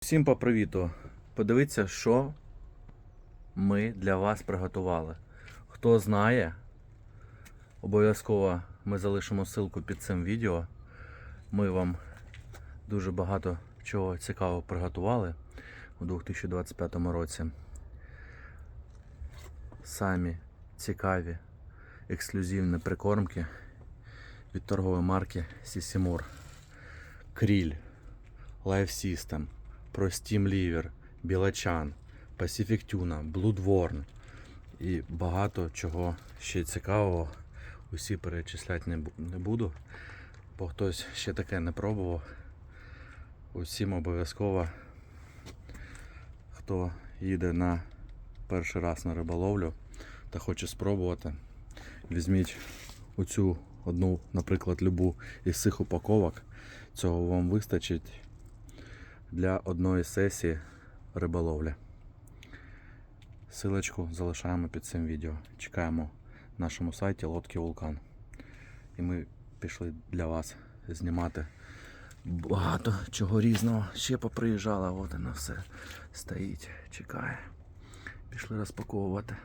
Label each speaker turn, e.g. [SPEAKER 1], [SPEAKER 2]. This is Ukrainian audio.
[SPEAKER 1] Всім по привіту. Подивіться, що ми для вас приготували. Хто знає, обов'язково ми залишимо ссылку під цим відео. Ми вам дуже багато чого цікавого приготували у 2025 році. Самі цікаві ексклюзивні прикормки від торгової марки Сісімур. Кріль, Life System, Простім Лівер, Білачан, Pacific Tuna, Bloodworm і багато чого ще цікавого. Усі перечисляти не не буду, бо хтось ще таке не пробував. Усім обов'язково, хто їде на перший раз на риболовлю та хоче спробувати, візьміть оцю одну, наприклад, любу із цих упаковок. Цього вам вистачить для одної сесії риболовлі. Силочку залишаємо під цим відео. Чекаємо на нашому сайті Лодки Вулкан. І ми пішли для вас знімати багато чого різного. Ще поприїжджала, от воно все стоїть, чекає. Пішли розпаковувати.